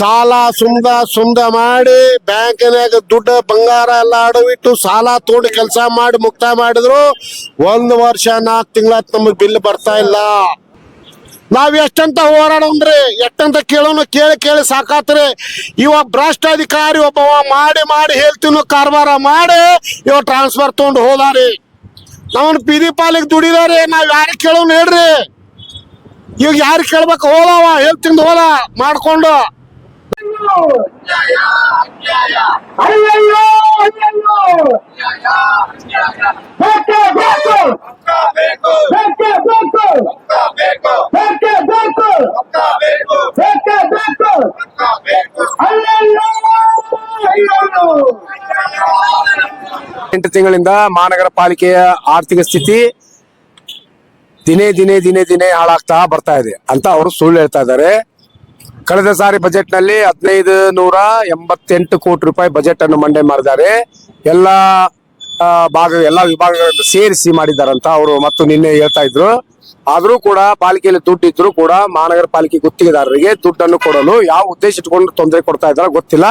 ಸಾಲ ಸುಂದ ಸುಂದ ಮಾಡಿ ಬ್ಯಾಂಕಿನಾಗ ದುಡ್ಡು ಬಂಗಾರ ಎಲ್ಲ ಅಡವಿಟ್ಟು ಸಾಲ ತಗೊಂಡು ಕೆಲಸ ಮಾಡಿ ಮುಕ್ತಾಯ ಮಾಡಿದ್ರು, ಒಂದು ವರ್ಷ ನಾಲ್ಕು ತಿಂಗಳ ನಮಗೆ ಬಿಲ್ ಬರ್ತಾ ಇಲ್ಲ. ನಾವ್ ಎಷ್ಟಂತ ಹೋರಾಡಂದ್ರಿ? ಎಷ್ಟಂತ ಕೇಳೋನು ಕೇಳಿ ಕೇಳಿ ಸಾಕಾತ್ರಿ. ಇವ ಭ್ರಷ್ಟಾಧಿಕಾರಿ ಒಬ್ಬವ ಮಾಡಿ ಮಾಡಿ ಹೇಳ್ತೀನೋ ಕಾರ್ಬಾರ ಮಾಡಿ ಇವ ಟ್ರಾನ್ಸ್ಫರ್ ತಗೊಂಡು ಹೋದಾರಿ. ನಾವನ್ ಪಿದಿ ಪಾಲಿಗೆ ದುಡಿದಾರಿ, ನಾವ್ ಯಾರು ಕೇಳೋನು ಹೇಳ್ರಿ? ಇವಾಗ ಯಾರು ಕೇಳ್ಬೇಕು? ಹೋದವ, ಹೇಳ್ತಿಂದ ಹೋದ, ಮಾಡ್ಕೊಂಡು. ಎಂಟು ತಿಂಗಳಿಂದ ಮಹಾನಗರ ಪಾಲಿಕೆಯ ಆರ್ಥಿಕ ಸ್ಥಿತಿ ದಿನೇ ದಿನೇ ದಿನೇ ದಿನೇ ಹಾಳಾಗ್ತಾ ಬರ್ತಾ ಇದೆ ಅಂತ ಅವರು ಸುಳ್ಳು ಹೇಳ್ತಾ ಇದ್ದಾರೆ. ಕಳೆದ ಸಾರಿ ಬಜೆಟ್ನಲ್ಲಿ ಹದಿನೈದು ನೂರ ಎಂಬತ್ತೆಂಟು ಕೋಟಿ ರೂಪಾಯಿ ಬಜೆಟ್ ಅನ್ನು ಮಂಡನೆ ಮಾಡಿದ್ದಾರೆ. ಎಲ್ಲ ಭಾಗ, ಎಲ್ಲ ವಿಭಾಗಗಳನ್ನು ಸೇರಿಸಿ ಮಾಡಿದ್ದಾರಂತ ಅವರು ಮತ್ತು ನಿನ್ನೆ ಹೇಳ್ತಾ ಇದ್ರು. ಆದ್ರೂ ಕೂಡ ಪಾಲಿಕೆಯಲ್ಲಿ ದುಡ್ಡು ಇದ್ರು ಕೂಡ ಮಹಾನಗರ ಪಾಲಿಕೆ ಗುತ್ತಿಗೆದಾರರಿಗೆ ದುಡ್ಡನ್ನು ಕೊಡಲು ಯಾವ ಉದ್ದೇಶ ಇಟ್ಕೊಂಡು ತೊಂದರೆ ಕೊಡ್ತಾ ಇದ್ದಾರೆ ಗೊತ್ತಿಲ್ಲ.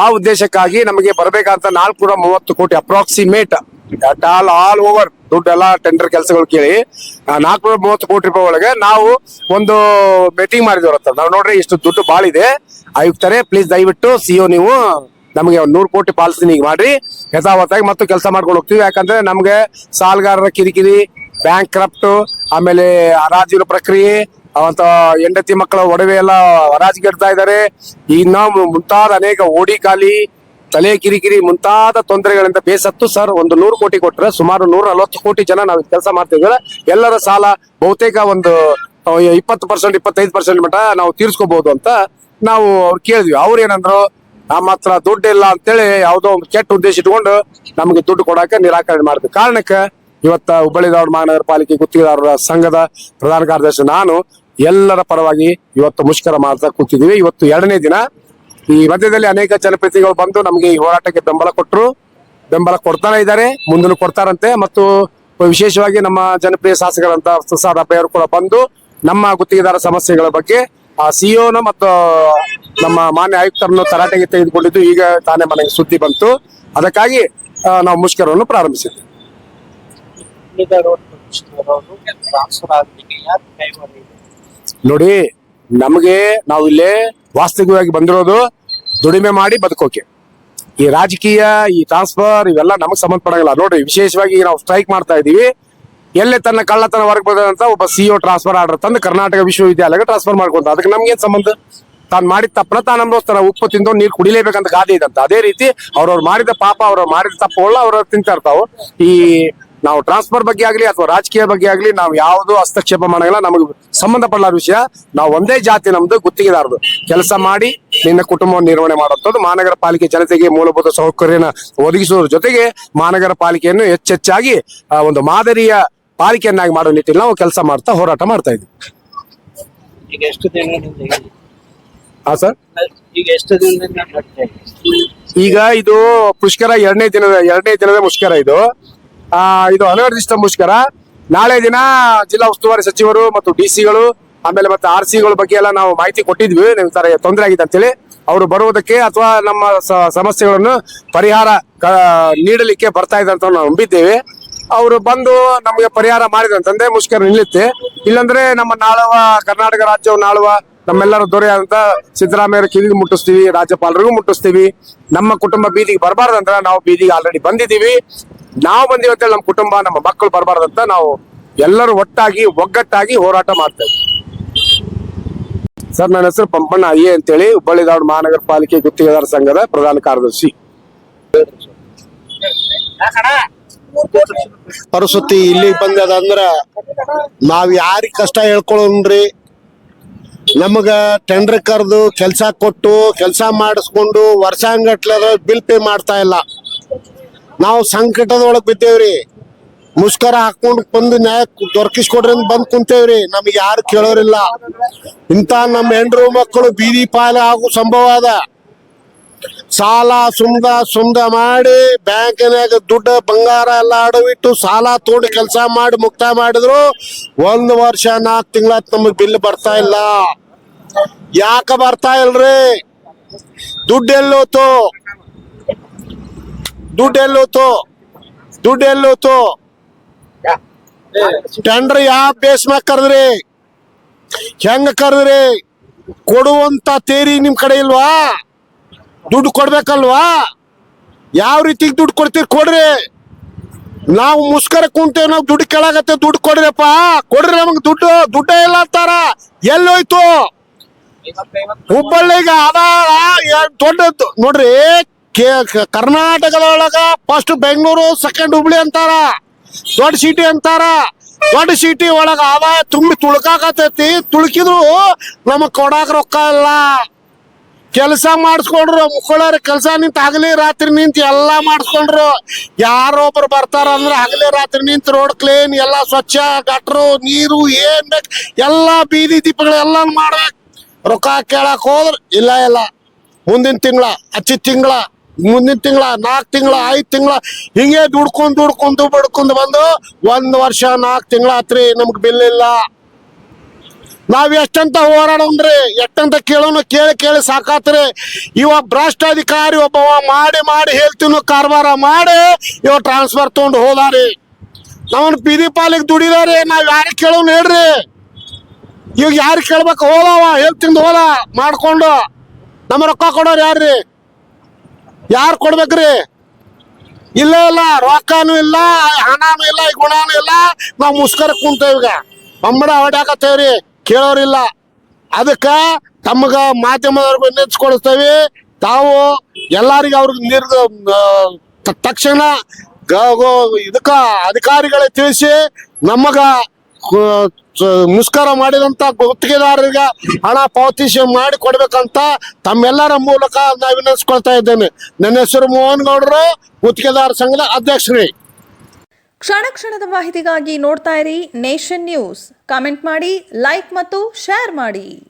ಆ ಉದ್ದೇಶಕ್ಕಾಗಿ ನಮಗೆ ಬರಬೇಕಂತ ನಾಲ್ಕುನೂರ ಮೂವತ್ತು ಕೋಟಿ ಅಪ್ರಾಕ್ಸಿಮೇಟ್ ಆಲ್ ಆಲ್ ಓವರ್ ದುಡ್ಡೆಲ್ಲ ಟೆಂಡರ್ ಕೆಲಸಗಳು ಕೇಳಿ ನಾಲ್ಕುನೂರ ಮೂವತ್ತು ಕೋಟಿ ರೂಪಾಯಿ ಒಳಗೆ ನಾವು ಒಂದು ಮೀಟಿಂಗ್ ಮಾಡಿದವ್ರ ಹತ್ರ ನಾವು ನೋಡ್ರಿ ಇಷ್ಟು ದುಡ್ಡು ಭಾಳ ಇದೆ. ಆಯುಕ್ತರೇ ಪ್ಲೀಸ್ ದಯವಿಟ್ಟು ಸಿಒ ನೀವು ನಮಗೆ ಒಂದು ನೂರು ಕೋಟಿ ಪಾಲಿಸಿ ಈಗ ಮಾಡ್ರಿ. ಯಥಾವತ್ತಾಗಿ ಮತ್ತು ಕೆಲಸ ಮಾಡ್ಕೊಂಡು ಹೋಗ್ತೀವಿ. ಯಾಕಂದ್ರೆ ನಮಗೆ ಸಾಲಗಾರರ ಕಿರಿಕಿರಿ ಬ್ಯಾಂಕ್ ಕ್ರಪ್ಟ್ ಆಮೇಲೆ ಹರಾಜಿನ ಪ್ರಕ್ರಿಯೆ ಅವಂತ ಹೆಂಡತಿ ಮಕ್ಕಳ ಒಡವೆ ಎಲ್ಲ ಹರಾಜಿಗಿಡ್ತಾ ಇದ್ದಾರೆ ಇನ್ನ ಮುಂತಾದ ಅನೇಕ ಓಡಿ ಖಾಲಿ ತಲೆ ಕಿರಿಕಿರಿ ಮುಂತಾದ ತೊಂದರೆಗಳಿಂದ ಬೇಸತ್ತು ಸರ್. ಒಂದು ನೂರು ಕೋಟಿ ಕೊಟ್ಟರೆ ಸುಮಾರು ನೂರ ನಲವತ್ತು ಕೋಟಿ ಜನ ನಾವು ಕೆಲಸ ಮಾಡ್ತಿದ್ರೆ ಎಲ್ಲರ ಸಾಲ ಬಹುತೇಕ ಒಂದು ಇಪ್ಪತ್ತು ಪರ್ಸೆಂಟ್, ಇಪ್ಪತ್ತೈದು ಪರ್ಸೆಂಟ್ ಮಟ್ಟ ನಾವು ತೀರ್ಸ್ಕೋಬಹುದು ಅಂತ ನಾವು ಅವ್ರು ಕೇಳಿದ್ವಿ. ಅವ್ರು ಏನಂದ್ರು ನಮ್ಮ ಹತ್ರ ದುಡ್ಡು ಇಲ್ಲ ಅಂತೇಳಿ ಯಾವುದೋ ಒಂದು ಕೆಟ್ಟ ಉದ್ದೇಶ ಇಟ್ಕೊಂಡು ನಮಗೆ ದುಡ್ಡು ಕೊಡಕ್ಕೆ ನಿರಾಕರಣೆ ಮಾಡಿದ ಕಾರಣಕ್ಕೆ ಇವತ್ತ ಹುಬ್ಬಳ್ಳಿ ಧಾರವಾಡ ಮಹಾನಗರ ಪಾಲಿಕೆ ಗುತ್ತಿಗೆದಾರರ ಸಂಘದ ಪ್ರಧಾನ ಕಾರ್ಯದರ್ಶಿ ನಾನು ಎಲ್ಲರ ಪರವಾಗಿ ಇವತ್ತು ಮುಷ್ಕರ ಮಾಡ್ತಾ ಕೂತಿದ್ದೀವಿ. ಇವತ್ತು ಎರಡನೇ ದಿನ ಈ ಮಧ್ಯದಲ್ಲಿ ಅನೇಕ ಜನಪ್ರತಿನಿಧಿಗಳು ಬಂದು ನಮಗೆ ಈ ಹೋರಾಟಕ್ಕೆ ಬೆಂಬಲ ಕೊಟ್ಟರು ಬೆಂಬಲ ಕೊಡ್ತಾನೆ ಇದ್ದಾರೆ ಮುಂದೂ ಕೊಡ್ತಾರಂತೆ. ಮತ್ತು ವಿಶೇಷವಾಗಿ ನಮ್ಮ ಜನಪ್ರಿಯ ಶಾಸಕರಂತ ಪ್ರಸಾದ್ ಅಬ್ಬೆ ಕೂಡ ಬಂದು ನಮ್ಮ ಗುತ್ತಿಗೆದಾರ ಸಮಸ್ಯೆಗಳ ಬಗ್ಗೆ, ಆ ಸಿಇಒನ ಮತ್ತು ನಮ್ಮ ಮಾನ್ಯ ಆಯುಕ್ತರನ್ನು ತರಾಟೆಗೆ ತೆಗೆದುಕೊಂಡಿದ್ದು ಈಗ ತಾನೇ ಮನೆಗೆ ಸುದ್ದಿ ಬಂತು. ಅದಕ್ಕಾಗಿ ನಾವು ಮುಷ್ಕರವನ್ನು ಪ್ರಾರಂಭಿಸಿದ್ವಿ. ನೋಡಿ, ನಮಗೆ ನಾವು ಇಲ್ಲೇ ವಾಸ್ತವಿಕವಾಗಿ ಬಂದಿರೋದು ದುಡಿಮೆ ಮಾಡಿ ಬದುಕೋಕೆ. ಈ ರಾಜಕೀಯ, ಈ ಟ್ರಾನ್ಸ್ಫರ್ ಇವೆಲ್ಲ ನಮಗೆ ಸಂಬಂಧಪಡಂಗಿಲ್ಲ. ನೋಡ್ರಿ, ವಿಶೇಷವಾಗಿ ನಾವು ಸ್ಟ್ರೈಕ್ ಮಾಡ್ತಾ ಇದೀವಿ ಎಲ್ಲೇ ತನ್ನ ಕಳ್ಳತನ ವರ್ಗ ಬಂದಂತ ಒಬ್ಬ ಸಿಇಒ ಟ್ರಾನ್ಸ್ಫರ್ ಆರ್ಡರ್ ತಂದು ಕರ್ನಾಟಕ ವಿಶ್ವವಿದ್ಯಾಲಯಕ್ಕೆ ಟ್ರಾನ್ಸ್ಫರ್ ಮಾಡ್ಕೊಂತ ಅದಕ್ಕೆ ನಮ್ಗೇನ್ ಸಂಬಂಧ? ತಾನು ಮಾಡಿದ ತಪ್ಪನ ತಾನು ಅನುಭವಿಸ್ತಾನ. ಉಪ್ಪು ತಿಂದು ನೀರು ಕುಡಿಲೇಬೇಕಂತ ಗಾದೆ ಇದಂತ ಅದೇ ರೀತಿ ಅವ್ರವ್ರು ಮಾಡಿದ ಪಾಪ, ಅವ್ರವ್ರು ಮಾಡಿದ ತಪ್ಪುಗಳು ಅವ್ರವ್ರು ತಿಂತಾ ಇರ್ತಾವ. ಈ ನಾವು ಟ್ರಾನ್ಸ್ಫರ್ ಬಗ್ಗೆ ಆಗಲಿ ಅಥವಾ ರಾಜಕೀಯ ಬಗ್ಗೆ ಆಗಲಿ ನಾವು ಯಾವುದು ಹಸ್ತಕ್ಷೇಪ ಮಾಡಂಗಿಲ್ಲ ನಮಗೆ ಸಂಬಂಧಪಡಲಾರ ವಿಷಯ. ನಾವು ಒಂದೇ ಜಾತಿ ನಮ್ದು ಗುತ್ತಿಗೆದಾರದು. ಕೆಲಸ ಮಾಡಿ ನಿನ್ನ ಕುಟುಂಬವನ್ನು ನಿರ್ವಹಣೆ ಮಾಡುವಂಥದ್ದು ಮಹಾನಗರ ಪಾಲಿಕೆ ಜನತೆಗೆ ಮೂಲಭೂತ ಸೌಕರ್ಯನ ಒದಗಿಸುವುದರ ಜೊತೆಗೆ ಮಹಾನಗರ ಪಾಲಿಕೆಯನ್ನು ಹೆಚ್ಚೆಚ್ಚಾಗಿ ಒಂದು ಮಾದರಿಯ ಪಾಲಿಕೆಯನ್ನಾಗಿ ಮಾಡೋ ನಿಟ್ಟಿನಲ್ಲಿ ನಾವು ಕೆಲಸ ಮಾಡ್ತಾ ಹೋರಾಟ ಮಾಡ್ತಾ ಇದ್ವಿ ಈಗ ಎಷ್ಟು ದಿನದಿಂದ ಇದೆ? ಹಾ ಸರ್? ಈಗ ಎಷ್ಟು ಇದು ಪುಷ್ಕರ ಎರಡನೇ ದಿನದ ಎರಡನೇ ದಿನದ ಮುಷ್ಕರ ಇದು. ಇದು ಮುಷ್ಕರ. ನಾಳೆ ದಿನ ಜಿಲ್ಲಾ ಉಸ್ತುವಾರಿ ಸಚಿವರು ಮತ್ತು ಡಿ ಸಿಗಳು, ಆಮೇಲೆ ಮತ್ತೆ ಆರ್ ಸಿಗಳ ಬಗ್ಗೆ ಎಲ್ಲ ನಾವು ಮಾಹಿತಿ ಕೊಟ್ಟಿದ್ವಿ. ನಿಮ್ ತರ ತೊಂದರೆ ಆಗಿದೆ ಅಂತೇಳಿ ಅವರು ಬರುವುದಕ್ಕೆ ಅಥವಾ ನಮ್ಮ ಸಮಸ್ಯೆಗಳನ್ನು ಪರಿಹಾರ ನೀಡಲಿಕ್ಕೆ ಬರ್ತಾ ಅಂತ ನಾವು ನಂಬಿದ್ದೇವೆ. ಅವರು ಬಂದು ನಮಗೆ ಪರಿಹಾರ ಮಾಡಿದಂತಂದ್ರೆ ಮುಷ್ಕರ ನಿಲ್ಲುತ್ತೆ. ಇಲ್ಲಾಂದ್ರೆ ನಮ್ಮ ನಾಳುವ, ಕರ್ನಾಟಕ ರಾಜ್ಯವು ನಾಳುವ ನಮ್ಮೆಲ್ಲರ ದೊರೆಯಾದಂತ ಸಿದ್ದರಾಮಯ್ಯ ಕಿವಿಗೆ ಮುಟ್ಟಿಸ್ತೀವಿ, ರಾಜ್ಯಪಾಲರಿಗೂ ಮುಟ್ಟಿಸ್ತೀವಿ. ನಮ್ಮ ಕುಟುಂಬ ಬೀದಿಗೆ ಬರಬಾರ್ದಂತ ನಾವು ಬೀದಿಗೆ ಆಲ್ರೆಡಿ ಬಂದಿದ್ದೀವಿ. ನಾವು ಬಂದೀವಿ ಅಂತೇಳಿ ನಮ್ಮ ಕುಟುಂಬ, ನಮ್ಮ ಮಕ್ಕಳು ಬರಬಾರ್ದಂತ ನಾವು ಎಲ್ಲರೂ ಒಟ್ಟಾಗಿ, ಒಗ್ಗಟ್ಟಾಗಿ ಹೋರಾಟ ಮಾಡ್ತೇವೆ ಸರ್, ನನ್ನ ಹೆಸರು ಪಂಪಣ್ಣ ಅಯ್ಯೆ ಅಂತೇಳಿ, ಹುಬ್ಬಳ್ಳಿ ಧಾರವಾಡ ಮಹಾನಗರ ಪಾಲಿಕೆ ಗುತ್ತಿಗೆದಾರ ಸಂಘದ ಪ್ರಧಾನ ಕಾರ್ಯದರ್ಶಿ. ಪರಿಸ್ಥಿತಿ ಇಲ್ಲಿ ಬಂದದ ಅಂದ್ರ ನಾವ್ ಯಾರಿಗ್ ಕಷ್ಟ ಹೇಳ್ಕೊಳ್ರಿ ನಮಗ ಟೆಂಡರ್ ಕರೆದು ಕೆಲಸ ಕೊಟ್ಟು, ಕೆಲಸ ಮಾಡಿಸ್ಕೊಂಡು ವರ್ಷಾಂಗಟ್ಲೆ ಬಿಲ್ ಪೇ ಮಾಡ್ತಾ ಇಲ್ಲ. ನಾವು ಸಂಕಟದೊಳಗ್ ಬಿದ್ದೇವ್ರಿ. ಮುಷ್ಕರ ಹಾಕೊಂಡು ಬಂದು ನ್ಯಾಯ ದೊರಕಿಸ್ಕೊಡ್ರಿ ಅಂತ ಬಂದ್ ಕುಂತೇವ್ರಿ. ನಮಗೆ ಯಾರು ಕೇಳೋರಿಲ್ಲ. ಇಂತ ನಮ್ಮ ಹೆಂಡ್ರು ಮಕ್ಕಳು ಬೀದಿ ಪಾಲೆ ಆಗೋ ಸಂಭವ ಅದ. ಸಾಲ ಸುಂದ ಸುಂದ ಮಾಡಿ ಬ್ಯಾಂಕಿನಾಗ ದುಡ್ಡು ಬಂಗಾರ ಎಲ್ಲ ಅಡವಿಟ್ಟು ಸಾಲ ತಗೊಂಡು ಕೆಲಸ ಮಾಡಿ ಮುಕ್ತಾಯ ಮಾಡಿದ್ರು ಒಂದು ವರ್ಷ ನಾಲ್ಕು ತಿಂಗಳ ನಮಗ್ ಬಿಲ್ ಬರ್ತಾ ಇಲ್ಲ. ಯಾಕ ಬರ್ತಾ ಇಲ್ರಿ? ದುಡ್ಡು ಎಲ್ಲೋತು. ದುಡ್ಡು ಎಲ್ಲೋತು? ದುಡ್ಡು ಎಲ್ಲೋತು? ಟೆಂಡರ್ ಯಾವ ಬೇಸ್ ಮ್ಯಾಗ ಕರೆದ್ರಿ? ಹೆಂಗ ಕರೆದ್ರಿ? ಕೊಡುವಂತ ತೇರಿ ನಿಮ್ ಕಡೆ ಇಲ್ವಾ? ದುಡ್ಡು ಕೊಡ್ಬೇಕಲ್ವಾ? ಯಾವ ರೀತಿ ದುಡ್ಡು ಕೊಡ್ತೀರಿ ಕೊಡ್ರಿ. ನಾವು ಮುಸ್ಕರ ಕುಂತೇವ್ ನಾವು ದುಡ್ಡು ಕೇಳಾಗತ್ತೆ ದುಡ್ಡು ಕೊಡ್ರಪ್ಪ. ಕೊಡ್ರಿ ನಮಗ್ ದುಡ್ಡು. ದುಡ್ಡೇ ಇಲ್ಲ ಅಂತಾರ. ಎಲ್ಲೋಯ್ತು? ಹುಬ್ಬಳ್ಳಿಗೆ ಅದ ದೊಡ್ಡ ನೋಡ್ರಿ ಕೇ- ಕರ್ನಾಟಕದೊಳಗ ಫಸ್ಟ್ ಬೆಂಗಳೂರು ಸೆಕೆಂಡ್ ಹುಬ್ಳಿ ಅಂತಾರ. ದೊಡ್ಡ ಸಿಟಿ ಅಂತಾರ. ದೊಡ್ಡ ಸಿಟಿ ಒಳಗ ಆದಾಯ ತುಂಬಿ ತುಳ್ಕಾಕತೈತಿ ತುಳುಕಿದ್ರು ನಮಗ್ ಕೊಡಾಕ ರೊಕ್ಕ ಇಲ್ಲ. ಕೆಲಸ ಮಾಡಿಸ್ಕೊಂಡ್ರು ಮುಕ್ಕೊಳ್ಳೋರ್ ಕೆಲಸ ನಿಂತ ಹಗಲಿ ರಾತ್ರಿ ನಿಂತು ಎಲ್ಲಾ ಮಾಡಿಸ್ಕೊಂಡ್ರು. ಯಾರೋ ಬರ್ತಾರ ಅಂದ್ರೆ ಹಗಲಿ ರಾತ್ರಿ ನಿಂತು ರೋಡ್ ಕ್ಲೀನ್ ಎಲ್ಲ ಸ್ವಚ್ಛ ಗಟ್ರು ನೀರು, ಏನ್ ಬೇಕು ಎಲ್ಲಾ ಬೀದಿ ದೀಪಗಳು ಎಲ್ಲ ಮಾಡ್ಬೇಕು. ರೊಕ್ಕ ಕೇಳಕ್ ಹೋದ್ರ, ಇಲ್ಲ ಇಲ್ಲ. ಮುಂದಿನ ತಿಂಗಳ, ಹಚ್ಚಿ ತಿಂಗಳ. ಮುಂದಿನ ತಿಂಗಳ, ನಾಲ್ಕು ತಿಂಗಳ, ಐದು ತಿಂಗಳ, ಹಿಂಗೆ ದುಡ್ಕೊಂಡು ದುಡ್ಕೊಂಡು ಬಡ್ಕೊಂಡು ಬಂದು ಒಂದ್ ವರ್ಷ, ನಾಲ್ಕು ತಿಂಗಳ ಆತ್ರಿ, ನಮ್ಗೆ ಬಿಲ್ ಇಲ್ಲ. ನಾವ್ ಎಷ್ಟಂತ ಹೋರಾಡೋಣ್ರಿ, ಎಷ್ಟಂತ ಕೇಳೋನು ಕೇಳಿ ಕೇಳಿ ಸಾಕಾತ್ರಿ. ಇವ ಭ್ರಷ್ಟಾಧಿಕಾರಿ ಒಬ್ಬವ ಮಾಡಿ ಮಾಡಿ ಹೇಳ್ತೀನೋ ಕಾರವಾರ ಮಾಡಿ ಇವ ಟ್ರಾನ್ಸ್ಫರ್ ತಗೊಂಡು ಹೋದಾರಿ. ನಾವನ್ ಪಿದಿ ಪಾಲಿಗೆ ದುಡಿದಾರಿ, ನಾವ್ ಯಾರು ಕೇಳೋಣ ಹೇಳ್ರಿ. ಇವಾಗ ಯಾರು ಕೇಳ್ಬೇಕು ಹೋದವ, ಹೇಳ್ತಿಂದ ಹೋದ, ಮಾಡ್ಕೊಂಡು. ನಮ್ಮ ರೊಕ್ಕ ಕೊಡೋರು ಯಾರ್ರಿ? ಯಾರು ಕೊಡ್ಬೇಕ್ರಿ? ಇಲ್ಲ ಇಲ್ಲ, ರೊಕ್ಕನೂ ಇಲ್ಲ, ಹಣನೂ ಇಲ್ಲ, ಈ ಗುಣನೂ ಇಲ್ಲ. ನಾವು ಮುಸ್ಕರ ಕುಂತೇವ್ ಬಂಬಡ ಹೊಡ್ಯಾಕತ್ತೇವ್ರಿ ಕೇಳೋರಿಲ್ಲ ಅದಕ್ಕ ತಮ್ಗ ಮಾಧ್ಯಮದವ್ರಿಗೆ ನೆಚ್ಕೊಳಿಸ್ತೇವಿ ತಾವು ಎಲ್ಲರಿಗೂ ಅವ್ರಿಗೆ ನಿರ್ ತಕ್ಷಣ ಇದಕ್ಕ ಅಧಿಕಾರಿಗಳಿಗೆ ತಿಳಿಸಿ ನಮಗ ಸ- ಮಾಡಿದಂತ ಗುತ್ತಿಗೆದಾರರಿಗೆ ಹಣ ಪಾವತಿಸಿ ಮಾಡಿ ಕೊಡ್ಬೇಕಂತ ತಮ್ಮೆಲ್ಲರ ಮೂಲಕ ನಾ ವಿನಂತಿಸ್ಕೊಳ್ತಾ ಇದ್ದೇನೆ. ನನ್ನ ಹೆಸರು ಮೋಹನ್ ಗೌಡರು ಗುತ್ತಿಗೆದಾರ ಸಂಘದ ಅಧ್ಯಕ್ಷರೇ. ಕ್ಷಣ ಕ್ಷಣದ ಮಾಹಿತಿಗಾಗಿ ನೋಡ್ತಾ ಇರಿ ನೇಷನ್ ನ್ಯೂಸ್. ಕಾಮೆಂಟ್ ಮಾಡಿ, ಲೈಕ್ ಮತ್ತು ಶೇರ್ ಮಾಡಿ.